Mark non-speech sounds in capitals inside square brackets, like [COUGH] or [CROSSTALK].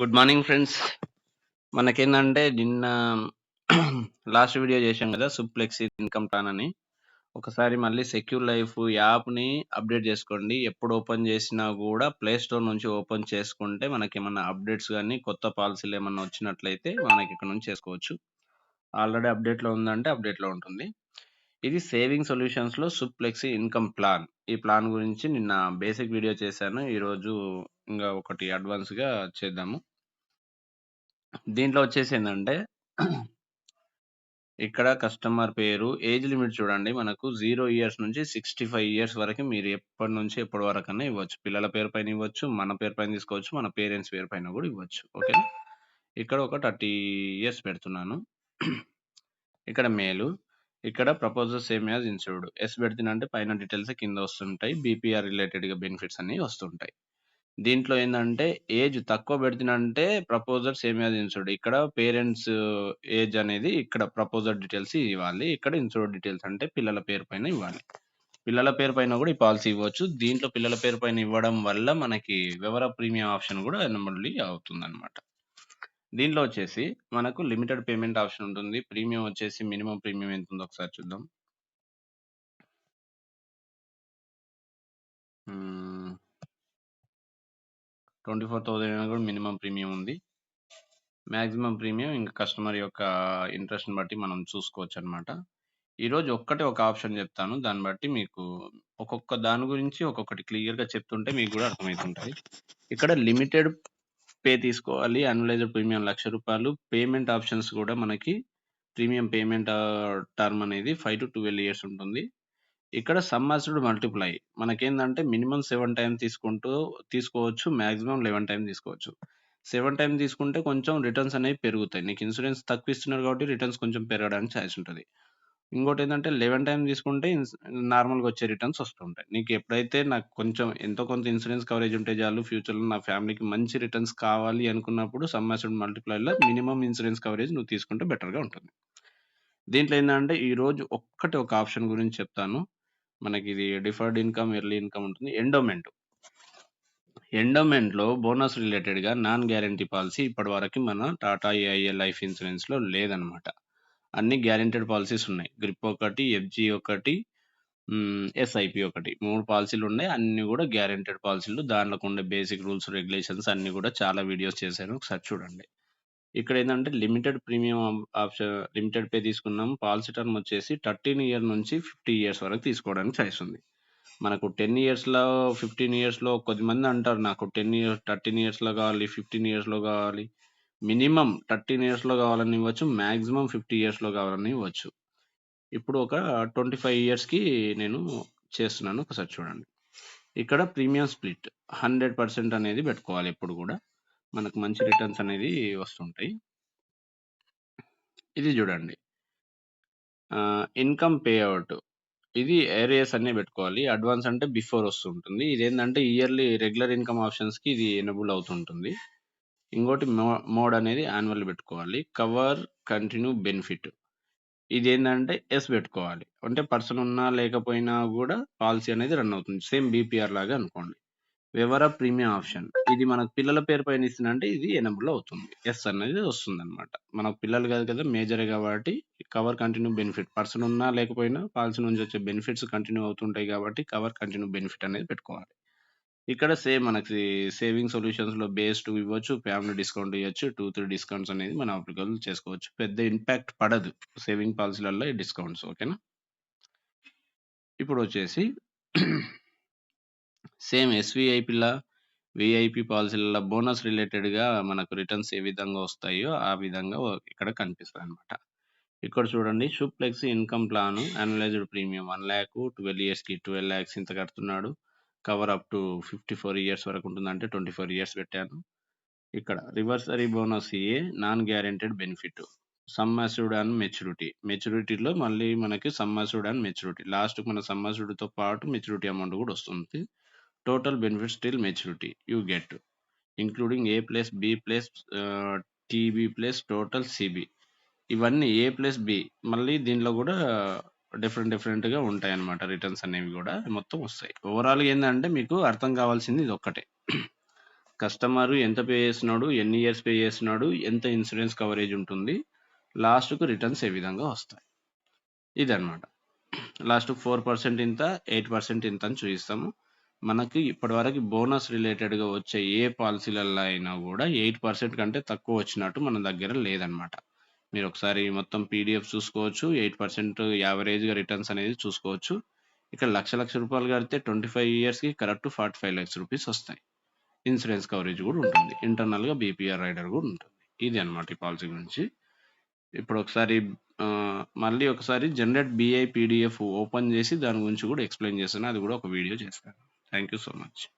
Good morning friends. మనకేందంటే నిన్న [CLEARS THROAT] last video చేశాం కదా! సుప్లెక్స్ ఇన్‌కమ్ ప్లాన్ అని. ఒకసారి మళ్ళీ సెక్యూర్ లైఫ్ యాప్‌ని అప్డేట్ చేసుకోండి. ఎప్పుడు ఓపెన్ చేసినా కూడా ప్లే స్టోర్ నుంచి ఓపెన్ చేసుకుంటే మనకి ఏమన్నా అప్డేట్స్ కానీ కొత్త పాలసీలు ఏమన్నా వచ్చినట్లయితే మనకి ఇక్కడ నుంచి చేసుకోవచ్చు. ఆల్రెడీ అప్డేట్‌లో ఉందంటే అప్డేట్‌లో ఉంటుంది. ఇది సేవింగ్ సొల్యూషన్స్‌లో సుప్లెక్సీ ఇన్‌కమ్ ప్లాన్. ఈ ప్లాన్ గురించి నిన్న బేసిక్ వీడియో చేశాను. ఈరోజు ఇంకా ఒకటి అడ్వాన్స్‌గా చేద్దాము. దీంట్లో వచ్చేసి ఏంటంటే ఇక్కడ కస్టమర్ పేరు, ఏజ్ లిమిట్ చూడండి మనకు జీరో ఇయర్స్ నుంచి 65 ఇయర్స్ వరకు మీరు ఎప్పటి నుంచి ఎప్పటి వరకు అయినా ఇవ్వచ్చు. పిల్లల పేరు పైన ఇవ్వచ్చు, మన పేరు పైన తీసుకోవచ్చు, మన పేరెంట్స్ పేరు పైన కూడా ఇవ్వచ్చు. ఓకే ఇక్కడ ఒక 30 ఇయర్స్ పెడుతున్నాను. ఇక్కడ మేలు. ఇక్కడ proposal same as insured. Yes పెడుతున్నా అంటే పైన డీటెయిల్స్ కింద వస్తుంటాయి. బీపీఆర్ రిలేటెడ్‌గా బెనిఫిట్స్ అన్నీ వస్తుంటాయి. దీంట్లో ఏందంటే ఏజ్ తక్కువ పెడుతున్నంటే ప్రపోజల్ సేమియా ఇన్సూర్డ్. ఇక్కడ పేరెంట్స్ ఏజ్ అనేది ఇక్కడ ప్రపోజల్ డీటెయిల్స్ ఇవ్వాలి. ఇక్కడ ఇన్సూర్డ్ డీటెయిల్స్ అంటే పిల్లల పేరు పైన ఇవ్వాలి. పిల్లల పేరు పైన కూడా ఈ పాలసీ ఇవ్వచ్చు. దీంట్లో పిల్లల పేరు పైన ఇవ్వడం వల్ల మనకి వివర ప్రీమియం ఆప్షన్ కూడా ఎనబుల్ అవుతుందన్నమాట. దీంట్లో వచ్చేసి మనకు లిమిటెడ్ పేమెంట్ ఆప్షన్ ఉంటుంది. ప్రీమియం వచ్చేసి మినిమం ప్రీమియం ఎంత ఉందో ఒకసారి చూద్దాం. 24,000 కూడా మినిమం ప్రీమియం ఉంది. మాక్సిమం ప్రీమియం ఇంకా కస్టమర్ యొక్క ఇంట్రెస్ట్‌ని బట్టి మనం చూసుకోవచ్చు అనమాట ఈరోజు ఒక్కటే ఒక ఆప్షన్ చెప్తాను. దాన్ని బట్టి మీకు ఒక్కొక్క దాని గురించి ఒక్కొక్కటి క్లియర్‌గా చెప్తుంటే మీకు కూడా అర్థమైతుంటది. ఇక్కడ లిమిటెడ్ పే తీసుకోవాలి. అనలైజర్ ప్రీమియం లక్ష రూపాయలు పేమెంట్ ఆప్షన్స్ కూడా మనకి ప్రీమియం పేమెంట్ టర్మ్ అనేది 5-12 ఇయర్స్ ఉంటుంది. ఇక్కడ సమ్ అస్యూర్డ్ మల్టిప్లై మనకేందంటే మినిమం సెవెన్ టైం తీసుకుంటూ తీసుకోవచ్చు. మాక్సిమం లెవెన్ టైం తీసుకోవచ్చు. సెవెన్ టైం తీసుకుంటే కొంచెం రిటర్న్స్ అనేవి పెరుగుతాయి. నీకు ఇన్సూరెన్స్ తక్కువ ఇస్తున్నారు కాబట్టి రిటర్న్స్ కొంచెం పెరగడానికి ఛాన్స్ ఉంటది. ఇంకోటేందంటే 11 టైమ్ తీసుకుంటే నార్మల్‌గా వచ్చే రిటర్న్స్ వస్తుంటాయి. నీకు ఎప్పుడైతే నాకు కొంచెం ఎంతో కొంత ఇన్సూరెన్స్ కవరేజ్ ఉంటే చాలు ఫ్యూచర్‌లో నా ఫ్యామిలీకి మంచి రిటర్న్స్ కావాలి అనుకున్నప్పుడు సమ్ మల్టిప్లైలో మినిమం ఇన్సూరెన్స్ కవరేజ్ నువ్వు తీసుకుంటే బెటర్‌గా ఉంటుంది. దీంట్లో ఏంటంటే ఈరోజు ఒక్కటి ఒక ఆప్షన్ గురించి చెప్తాను. మనకి ఇది డిఫర్డ్ ఇన్‌కమ్, ఎర్లీ ఇన్‌కమ్ ఉంటుంది. ఎండోమెంట్. ఎండోమెంట్‌లో బోనస్ రిలేటెడ్‌గా నాన్ గ్యారంటీ పాలసీ ఇప్పటి వరకు మన టాటా ఏఐఏ లైఫ్ ఇన్స్యూరెన్స్‌లో లేదనమాట. అన్ని గ్యారెంటెడ్ పాలసీస్ ఉన్నాయి. గ్రిప్ ఒకటి, ఎఫ్జి ఒకటి, ఎస్ఐపి ఒకటి. మూడు పాలసీలు ఉన్నాయి. అన్నీ కూడా గ్యారెంటెడ్ పాలసీలు దాంట్లో ఉండే బేసిక్ రూల్స్, రెగ్యులేషన్స్ అన్నీ కూడా చాలా వీడియోస్ చేశాను. ఒకసారి చూడండి. ఇక్కడ ఏంటంటే limited premium option limited pay తీసుకున్నాం. పాలసీ టర్మ్ వచ్చేసి 13 ఇయర్ నుంచి 50 ఇయర్స్ వరకు తీసుకోవడానికి చాయిస్ ఉంది. మనకు 10 ఇయర్స్‌లో, 15 ఇయర్స్‌లో కొద్దిమంది అంటారు నాకు 10 ఇయర్స్ 13 ఇయర్స్‌లో కావాలి, 15 ఇయర్స్‌లో కావాలి. మినిమమ్ 13 ఇయర్స్‌లో కావాలని ఇవ్వచ్చు. మ్యాక్సిమం ఫిఫ్టీ ఇయర్స్‌లో కావాలని ఇవ్వచ్చు. ఇప్పుడు ఒక 25 ఇయర్స్‌కి నేను చేస్తున్నాను. ఒకసారి చూడండి. ఇక్కడ ప్రీమియం స్ప్లిట్ 100% అనేది పెట్టుకోవాలి ఎప్పుడు కూడా. మనకు మంచి రిటర్న్స్ అనేది వస్తుంటాయి. ఇది చూడండి. ఇన్‌కమ్ పే ఇది ఏరియాస్ అన్నీ పెట్టుకోవాలి. అడ్వాన్స్ అంటే బిఫోర్ వస్తుంటుంది. ఇదేందంటే ఇయర్లీ రెగ్యులర్ ఇన్‌కమ్ ఆప్షన్స్‌కి ఇది ఎనబుల్ అవుతుంటుంది. ఇంకోటి మో మోడ్ అనేది యాన్యువల్ పెట్టుకోవాలి. కవర్ కంటిన్యూ బెనిఫిట్ ఇది ఏంటంటే ఎస్ పెట్టుకోవాలి. అంటే పర్సన్ ఉన్నా లేకపోయినా కూడా పాలసీ అనేది రన్ అవుతుంది. సేమ్ బీపీఆర్ లాగా అనుకోండి. వివర ప్రీమియం ఆప్షన్ ఇది మనకు పిల్లల పేరు పైన ఇస్తుందంటే ఇది ఎనబుల్ అవుతుంది. ఎస్ అనేది వస్తుందన్నమాట. మనకు పిల్లలు కాదు కదా! మేజరే కాబట్టి కవర్ కంటిన్యూ బెనిఫిట్ పర్సన్ ఉన్నా లేకపోయినా పాలసీ నుంచి వచ్చే బెనిఫిట్స్ కంటిన్యూ అవుతుంటాయి కాబట్టి కవర్ కంటిన్యూ బెనిఫిట్ అనేది పెట్టుకోవాలి. ఇక్కడ సేమ్ మనకి సేవింగ్ సొల్యూషన్స్‌లో బేస్ 2 ఇవ్వచ్చు. ఫ్యామిలీ డిస్కౌంట్ ఇవ్వచ్చు టూ త్రీ డిస్కౌంట్స్ అనేది మనం అప్లికబుల్ చేసుకోవచ్చు. పెద్ద ఇంపాక్ట్ పడదు. సేవింగ్ పాలసీలలో ఈ డిస్కౌంట్స్ ఓకేనా? ఇప్పుడు వచ్చేసి సేమ్ ఎస్‌విఐపి‌లా, విఐపి పాలసీలలో బోనస్ రిలేటెడ్‌గా మనకు రిటర్న్స్ ఏ విధంగా వస్తాయో ఆ విధంగా ఇక్కడ కనిపిస్తాయన్నమాట. ఇక్కడ చూడండి సూప్లెక్స్ ఇన్‌కమ్ ప్లాన్ అనలైజ్డ్ ప్రీమియం 1,00,000 12 ఇయర్స్‌కి 12,00,000 ఇంత కడుతున్నాడు. కవర్ అప్ టు 54 ఇయర్స్ వరకు ఉంటుందంటే 24 ఇయర్స్ పెట్టాను. ఇక్కడ reversionary bonus A non guaranteed benefit. Sum assured and maturity. మెచ్యూరిటీలో మళ్ళీ మనకి సమ్ అస్యూర్డ్ అండ్ మెచ్యూరిటీ. లాస్ట్‌కి మన సమ్ అస్యూర్డ్‌తో పాటు మెచ్యూరిటీ అమౌంట్ కూడా వస్తుంది. Total benefits till maturity you get including A plus B plus TB plus total CB ఇవన్నీ A plus B మళ్ళీ దీనిలో కూడా డిఫరెంట్ డిఫరెంట్‌గా ఉంటాయి అన్నమాట రిటర్న్స్ అనేవి కూడా మొత్తం వస్తాయి. ఓవరాల్‌గా ఏంటంటే మీకు అర్థం కావాల్సింది ఇది ఒక్కటే కస్టమరు ఎంత పే చేస్తున్నాడు, ఎన్ని ఇయర్స్ పే చేస్తున్నాడు, ఎంత ఇన్సూరెన్స్ కవరేజ్ ఉంటుంది, లాస్ట్‌కు రిటర్న్స్ ఏ విధంగా వస్తాయి. ఇదన్నమాట. లాస్ట్ ఫోర్ పర్సెంట్ ఇంత, ఎయిట్ పర్సెంట్ ఇంత అని చూపిస్తాము మనకి ఇప్పటివరకు బోనస్ రిలేటెడ్‌గా వచ్చే ఏ పాలసీలలో అయినా కూడా ఎయిట్ పర్సెంట్ కంటే తక్కువ వచ్చినట్టు మన దగ్గర లేదనమాట మీరు ఒకసారి మొత్తం పీడీఎఫ్ చూసుకోవచ్చు. ఎయిట్ పర్సెంట్ యావరేజ్‌గా రిటర్న్స్ అనేది చూసుకోవచ్చు. ఇక్కడ లక్ష లక్ష రూపాయలు కడితే 25 ఇయర్స్‌కి correct forty five lakhs rupees వస్తాయి. ఇన్సూరెన్స్ కవరేజ్ కూడా ఉంటుంది. ఇంటర్నల్‌గా బీపీఆర్ రైడర్ కూడా ఉంటుంది. ఇది అన్నమాట ఈ పాలసీ గురించి. ఇప్పుడు ఒకసారి మళ్ళీ ఒకసారి జనరేట్ బీఐ పీడీఎఫ్ ఓపెన్ చేసి దాని గురించి కూడా ఎక్స్‌ప్లెయిన్ చేస్తాను. అది కూడా ఒక వీడియో చేస్తాను. Thank you so much.